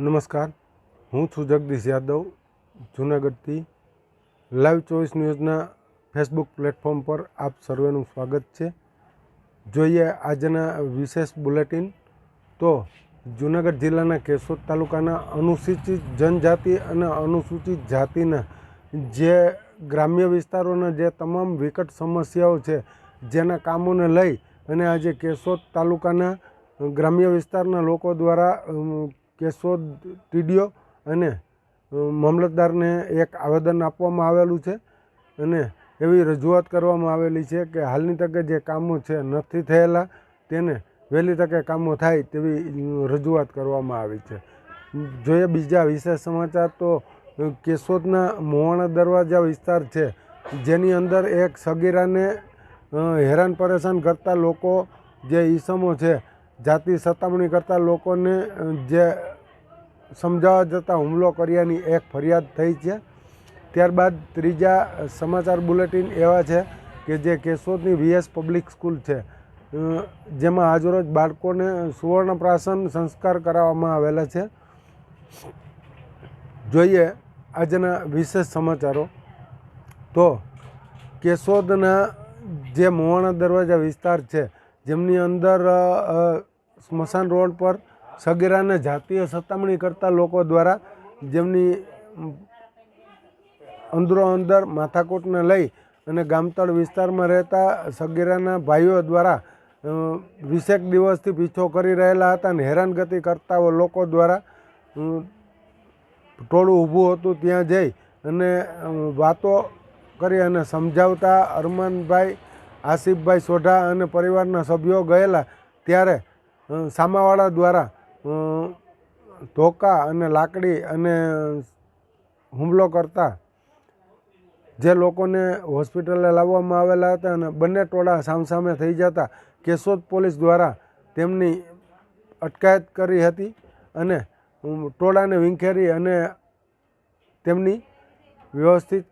નમસ્કાર. હું છું જગદીશ યાદવ, જૂનાગઢથી. લાઈવ ચોઈસ ન્યૂઝના ફેસબુક પ્લેટફોર્મ પર આપ સર્વેનું સ્વાગત છે. જોઈએ આજના વિશેષ બુલેટિન તો જૂનાગઢ જિલ્લાના કેશોદ તાલુકાના અનુસૂચિત જનજાતિ અને અનુસૂચિત જાતિના જે ગ્રામ્ય વિસ્તારોના જે તમામ વિકટ સમસ્યાઓ છે જેના કામોને લઈ અને આજે કેશોદ તાલુકાના ગ્રામ્ય વિસ્તારના લોકો દ્વારા કેશોદ ટીડીઓ અને મામલતદારને એક આવેદન આપવામાં આવેલું છે અને એવી રજૂઆત કરવામાં આવેલી છે કે હાલની તકે જે કામો છે નથી થયેલા, તેને વહેલી તકે કામો થાય તેવી રજૂઆત કરવામાં આવી છે. જોઈએ બીજા વિશેષ સમાચાર તો કેશોદના મોવાણા દરવાજા વિસ્તાર છે, જેની અંદર એક સગીરાને હેરાન પરેશાન કરતા લોકો જે ઈસમો છે જાતિ સતામણી કરતા લોકોને જે સમજાવવા જતાં હુમલો કર્યાની એક ફરિયાદ થઈ છે. ત્યારબાદ ત્રીજા સમાચાર બુલેટિન એવા છે કે જે કેશોદની વીએસ પબ્લિક સ્કૂલ છે. જેમાં આજરોજ બાળકોને સુવર્ણપ્રાસન સંસ્કાર કરાવવામાં આવેલા છે. જોઈએ આજના વિશેષ સમાચારો. તો કેશોદના જે મોવાણા દરવાજા વિસ્તાર છે, જેમની અંદર સ્મશાન રોડ પર સગીરાને જાતીય સતામણી કરતા લોકો દ્વારા જેમની અંદરો અંદર માથાકૂટને લઈ અને ગામતળ વિસ્તારમાં રહેતા સગીરાના ભાઈઓ દ્વારા વીસેક દિવસથી પીછો કરી રહેલા હતા અને હેરાનગતિ કરતા લોકો દ્વારા ટોળું ઊભું હતું ત્યાં જઈ અને વાતો કરી અને સમજાવતા અરમાનભાઈ, આસિફભાઈ સોઢા અને પરિવારના સભ્યો ગયેલા ત્યારે સામાવાળા દ્વારા ધોકા અને લાકડી અને હુમલો કરતા જે લોકોને હોસ્પિટલે લાવવામાં આવેલા હતા અને બંને ટોળા સામસામે થઈ જતા, કેશોદ પોલીસ દ્વારા તેમની અટકાયત કરી હતી અને ટોળાને વિંખેરી અને તેમની વ્યવસ્થિત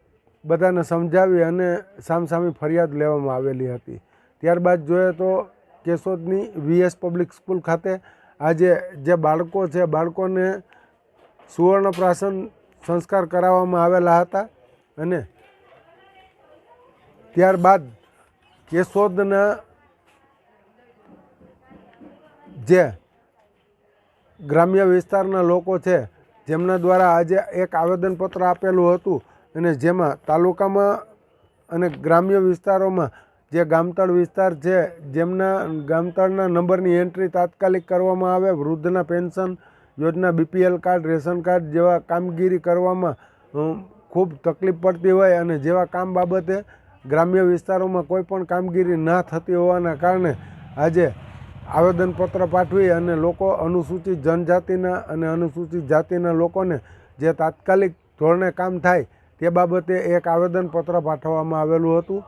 બધાને સમજાવી અને સામસામી ફરિયાદ લેવામાં આવેલી હતી. ત્યારબાદ જોઈએ તો કેશોદની વીએસ પબ્લિક સ્કૂલ ખાતે આજે જે બાળકો છે, બાળકોને સુવર્ણપ્રાશન સંસ્કાર કરાવવામાં આવેલા હતા અને ત્યારબાદ કેશોદના જે ગ્રામ્ય વિસ્તારના લોકો છે, જેમના દ્વારા આજે એક આવેદનપત્ર આપેલું હતું અને જેમાં તાલુકામાં અને ગ્રામ્ય વિસ્તારોમાં જે ગામતળ વિસ્તાર છે, જેમના ગામતળના નંબરની એન્ટ્રી તાત્કાલિક કરવામાં આવે, વૃદ્ધના પેન્શન યોજના, બીપીએલ કાર્ડ, રેશન કાર્ડ જેવા કામગીરી કરવામાં ખૂબ તકલીફ પડતી હોય અને જેવા કામ બાબતે ગ્રામ્ય વિસ્તારોમાં કોઈ પણ કામગીરી ના થતી હોવાના કારણે આજે આવેદનપત્ર પાઠવી અને લોકો અનુસૂચિત જનજાતિના અને અનુસૂચિત જાતિના લોકોને જે તાત્કાલિક ધોરણે કામ થાય તે બાબતે એક આવેદનપત્ર પાઠવવામાં આવેલું હતું.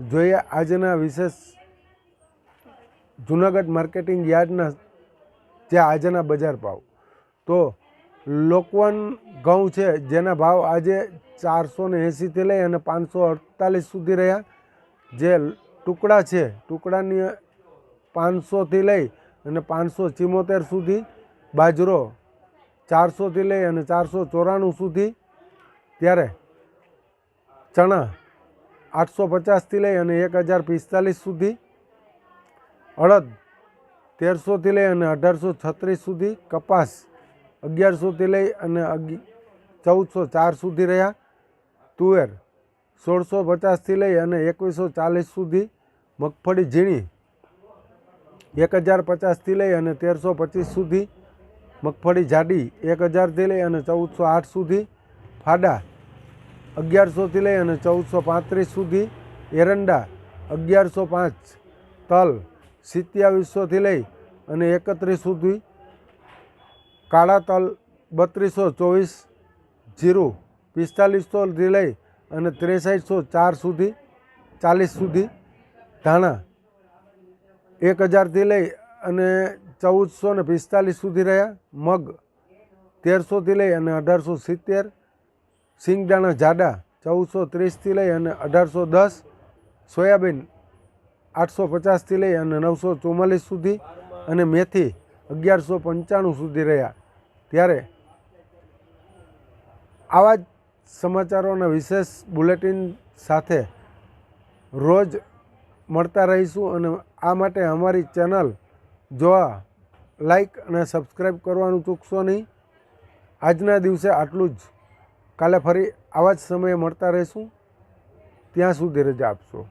જોઈએ આજના વિશેષ જુનાગઢ માર્કેટિંગ યાર્ડના જે આજના બજાર ભાવ. તો લોકવન ઘઉં છે, જેના ભાવ આજે ચારસો ને એંસીથી લઈ અને પાંચસો અડતાલીસ સુધી રહ્યા. જે ટુકડા છે, ટુકડાની પાંચસોથી લઈ અને પાંચસો ચિમોતેર સુધી. બાજરો ચારસોથી લઈ અને ચારસો ચોરાણું સુધી. ત્યારે ચણા આઠસો પચાસથી લઈ અને એક હજાર પિસ્તાલીસ સુધી, અડદ તેરસોથી લઈ અને અઢારસો છત્રીસ સુધી, કપાસ અગિયારસોથી લઈ અને ચૌદસો ચાર સુધી રહ્યા. તુવેર સોળસો પચાસથી લઈ અને એકવીસો ચાલીસ સુધી, મગફળી ઝીણી એક હજાર પચાસથી લઈ અને તેરસો પચીસ સુધી, મગફળી જાડી એક હજારથી લઈ અને ચૌદસો આઠ સુધી, ફાડા અગિયારસોથી લઈ અને ચૌદસો પાંત્રીસ સુધી એરંડા, અગિયારસો પાંચ તલ સિત્યાવીસોથી લઈ અને એકત્રીસ સુધી કાળા તલ, બત્રીસો ચોવીસ જીરું પિસ્તાલીસોથી લઈ અને ત્રેસઠસો ચાર સુધી, ચાલીસ સુધી ધાણા, એક હજારથી લઈ અને ચૌદસો ને પિસ્તાલીસ સુધી રહ્યા, મગ તેરસોથી લઈ અને અઢારસો સિત્તેર સિંગદાણા જાડા ચૌદસો ત્રીસથી લઈ અને અઢારસો દસ, સોયાબીન આઠસો પચાસથી લઈ અને નવસો ચુમ્માલીસ સુધી અને મેથી અગિયારસો પંચાણું સુધી રહ્યા. ત્યારે આવા જ સમાચારોના વિશેષ બુલેટિન સાથે રોજ મળતા રહીશું અને આ માટે અમારી ચેનલ જોવા, લાઈક અને સબસ્ક્રાઈબ કરવાનું ચૂકશો નહીં. આજના દિવસે આટલું જ. કાલે ફરી આવા જ સમયે મળતા રહીશું. ત્યાં સુધી રજા આપશો.